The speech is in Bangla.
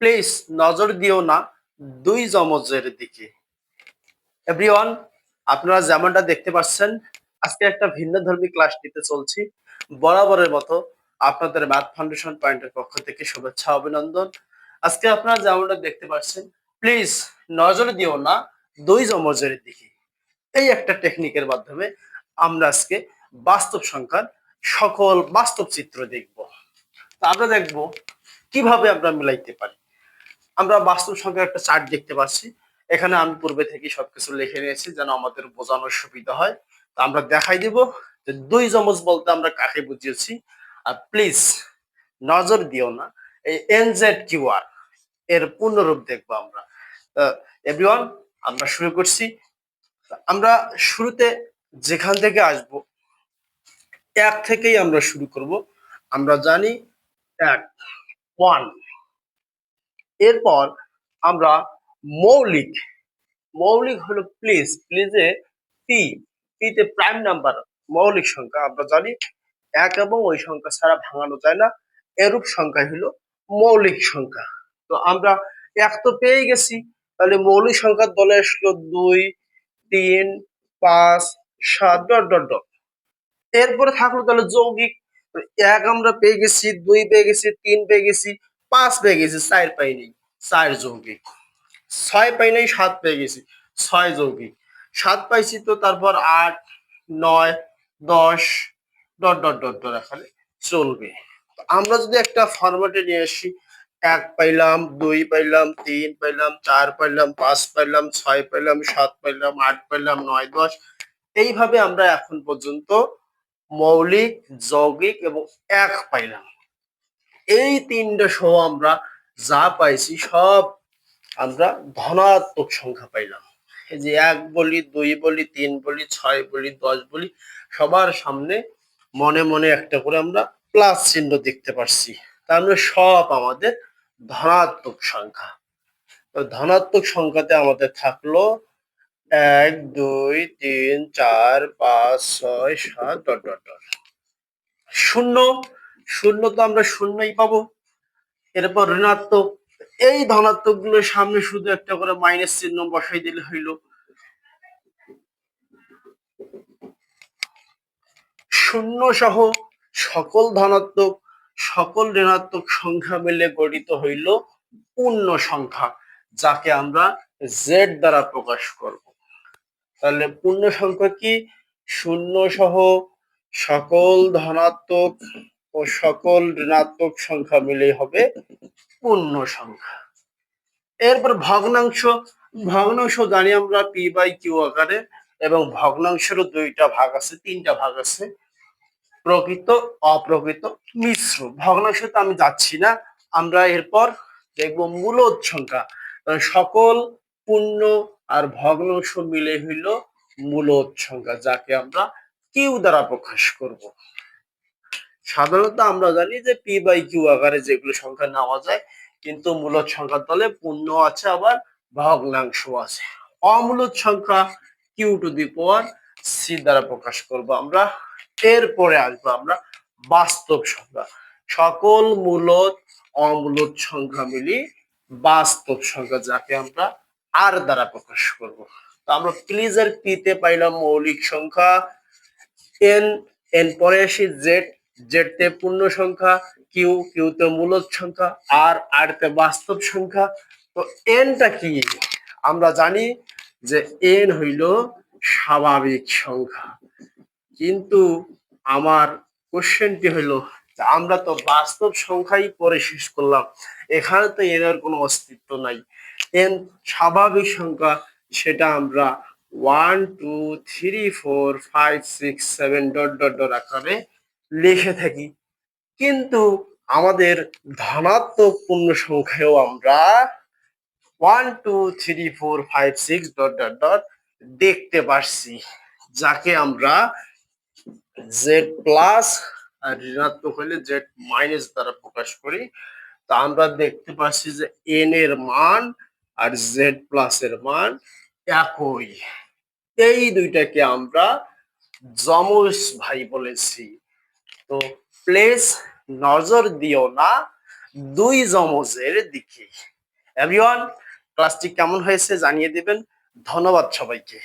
প্লিজ নজর দিও না দুই জমজের দিকে। এভরিওয়ান আপনারা যেমনটা দেখতে পাচ্ছেন, আজকে একটা ভিন্ন ধর্মী ক্লাস নিতে চলছি। বরাবরের মতো আপনাদের ম্যাথ ফাউন্ডেশন পয়েন্টের পক্ষ থেকে শুভেচ্ছা, অভিনন্দন। আজকে আপনারা যেমনটা দেখতে পাচ্ছেন প্লিজ নজর দিও না দুই জমজের দিকে। এই একটা টেকনিকের মাধ্যমে আমরা আজকে বাস্তব সংখ্যার সকল বাস্তব চিত্র দেখব। তা আমরা দেখব কীভাবে আমরা মিলাইতে পারি। আমরা বাস্তব সংখ্যার একটা চার্ট দেখতে পাচ্ছি। এখানে আমি পূর্বে থেকে সবকিছু লিখে নিয়েছি যেন আমাদের বোঝানোর সুবিধা হয়। তা আমরা দেখাই দিব যে দুই জমজ বলতে আমরা কাকে বুঝিয়েছি। আর প্লিজ নজর দিও না, এই এনজেড কিউআর এর পূর্ণরূপ দেখব আমরা। এভরিওয়ান আমরা শুরু করছি। আমরা শুরুতে যেখান থেকে আসব, এক থেকেই আমরা শুরু করব। আমরা জানি এক ওয়ান এরপর আমরা মৌলিক মৌলিক হলো প্লিজ প্লিজে পি পিতে প্রাইম নাম্বার মৌলিক সংখ্যা আমরা জানি। এক এবং ওই সংখ্যা ছাড়া ভাঙানো যায় না। এরূপ সংখ্যা হলো মৌলিক সংখ্যা। তো আমরা এক তো পেয়ে গেছি। তাহলে মৌলিক সংখ্যার দলে আসলো দুই, তিন, পাঁচ, সাত, ডট ডট ডট। এরপরে থাকল তাহলে যৌগিক। এক আমরা পেয়ে গেছি, দুই পেয়ে গেছি, তিন পেয়ে গেছি। পাঁচ পেয়ে গেছি, চার পাইনি চার যৌগিক। ছয় পাই নাই, সাত পেয়ে গেছি, ছয় যৌগিক। সাত পাইছি তো তারপর আট, নয়, দশ, ডট ডট ডট ডট, এখানে চলবে। আমরা যদি একটা ফরম্যাটে নিয়ে আসি, এক পাইলাম, দুই পাইলাম, তিন পাইলাম, চার পাইলাম, পাঁচ পাইলাম, ছয় পাইলাম, সাত পাইলাম, আট পাইলাম, নয়, দশ, এইভাবে আমরা এখন পর্যন্ত মৌলিক, যৌগিক এবং এক পাইলাম। এই তিনটা সহ আমরা যা পাইছি সব আমরা ধনাত্মক সংখ্যা পাইলাম। এই যে এক বলি, দুই বলি, তিন বলি, ছয় বলি, দশ বলি, সবার সামনে মনে মনে একটা করে আমরা প্লাস চিহ্ন দেখতে পাচ্ছি তার মানে সব আমাদের ধনাত্মক সংখ্যা। ধনাত্মক সংখ্যাতে আমাদের থাকল এক, দুই, তিন, চার, পাঁচ, ছয়, সাত ডট ডট শূন্য শূন্য তো আমরা শূন্যই পাবো। এরপর ঋণাত্মক, এই ধনাত্মকগুলোর সামনে শুধু একটা করে মাইনাস চিহ্ন বসাই দিলে হইল। শূন্য সহ সকল ধনাত্মক, সকল ঋণাত্মক সংখ্যা মিলে গঠিত হইল পূর্ণ সংখ্যা, যাকে আমরা জেড দ্বারা প্রকাশ করব। তাহলে পূর্ণ সংখ্যা কি? শূন্য সহ সকল ধনাত্মক ও সকল ঋণাত্মক সংখ্যা মিলে হবে পূর্ণ সংখ্যা। এরপর ভগ্নাংশ ভগ্নাংশ জানি আমরা পি বাই কিউ আকারে এবং ভগ্নাংশেরও দুইটা ভাগ আছে, তিনটা ভাগ আছে। প্রকৃত, অপ্রকৃত, মিশ্র। ভগ্নাংশ তো আমি যাচ্ছি না, আমরা এরপর দেখব মূলদ সংখ্যা। সকল পূর্ণ আর ভগ্নাংশ মিলে হইল মূলদ সংখ্যা, যাকে আমরা কিউ দ্বারা প্রকাশ করব। সাধারণত আমরা জানি যে পি বাই কিউ আকারে যেগুলো সংখ্যা নেওয়া যায়, কিন্তু মূলদ সংখ্যার তলে পূর্ণ আছে আবার ভগ্নাংশ আছে। অমূলদ সংখ্যা Q to the power C দ্বারা প্রকাশ করব আমরা। এরপরে আসব আমরা বাস্তব সংখ্যা। সকল মূলদ অমূলদ সংখ্যা মিলি বাস্তব সংখ্যা যাকে আমরা আর দ্বারা প্রকাশ করব। তো আমরা প্লিজার পিতে পাইলাম মৌলিক সংখ্যা। এন এন পরে আসি জেড জেড তে পূর্ণ সংখ্যা কিউ কিউ তে মূলদ সংখ্যা আর আর তে বাস্তব সংখ্যা। তো এনটা কি? আমরা জানি যে এন হইল স্বাভাবিক সংখ্যা। কিন্তু আমার কোশ্চেনটি হইল আমরা তো বাস্তব সংখ্যাই পরে শেষ করলাম। এখানে তো এন এর কোনো অস্তিত্ব নাই। এন স্বাভাবিক সংখ্যা, সেটা আমরা one two three four five six seven dot dot dot আকারে লিখে থাকি। কিন্তু আমাদের ধনাত্মক পূর্ণ সংখ্যায়ও আমরা one two three four five six dot dot dot দেখতে পারছি, যাকে আমরা জেড প্লাস আর ঋণাত্মক হলে জেড মাইনাস দ্বারা প্রকাশ করি। তা আমরা দেখতে পাচ্ছি যে এন এর মান আর জেড প্লাস এর মান একই। এই দুইটাকে আমরা যমজ ভাই বলেছি। তো প্লেস নজর দিও না, দুই জমজের দিকে। এভরিওয়ান ক্লাসটি কেমন হয়েছে জানিয়ে দেবেন। ধন্যবাদ সবাইকে।